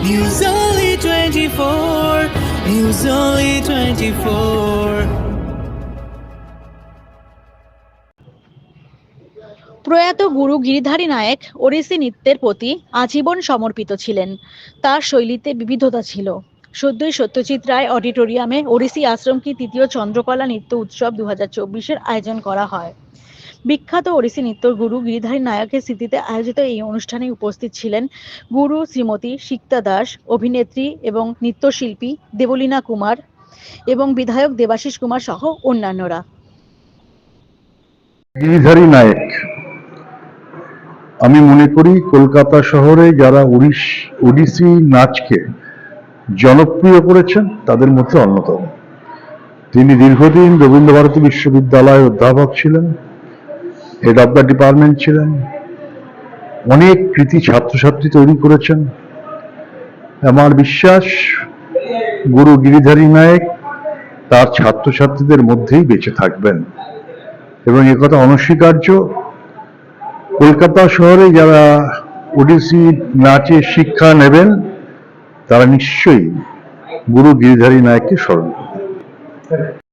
News Only 24. News Only 24. প্রয়াত গুরু গিরিধারী নায়ক ওড়িশি নৃত্যের প্রতি আজীবন সমর্পিত ছিলেন তার শৈলীতে বিবিধতা ছিল সদ্যই সত্যজিৎ রায় অডিটোরিয়ামে ওড়িশি আশ্রম কি তৃতীয় চন্দ্রকলা নৃত্য উৎসব দু হাজার আয়োজন করা হয় বিখ্যাত ওড়িশি নৃত্যর গুরু গিরিধারী নায়কের স্মৃতিতে আয়োজিত এই অনুষ্ঠানে উপস্থিত ছিলেন গুরু শ্রীমতী সিক্তা দাস, অভিনেত্রী এবং নৃত্যশিল্পী দেবলীনা কুমার এবং বিধায়ক দেবাশিস কুমার সহ অন্যান্যরা। গিরিধারী নায়েক, আমি মনে করি কলকাতা শহরে যারা ওড়িশি নাচকে জনপ্রিয় করেছেন, তাদের মধ্যে অন্যতম। তিনি দীর্ঘদিন রবীন্দ্রভারতী বিশ্ববিদ্যালয়ের অধ্যাপক ছিলেন। হেড অব দ্য ডিপার্টমেন্ট ছিলেন। অনেক কৃতি ছাত্রছাত্রী তৈরি করেছেন। আমার বিশ্বাস, গুরু গিরিধারী নায়েক তার ছাত্রছাত্রীদের মধ্যেই বেঁচে থাকবেন। এবং একথা অনস্বীকার্য। কলকাতা শহরে যারা ওডিসি নাচের শিক্ষা নেবেন, তারা নিশ্চয়ই গুরু গিরিধারী নায়ককে স্মরণ করবেন।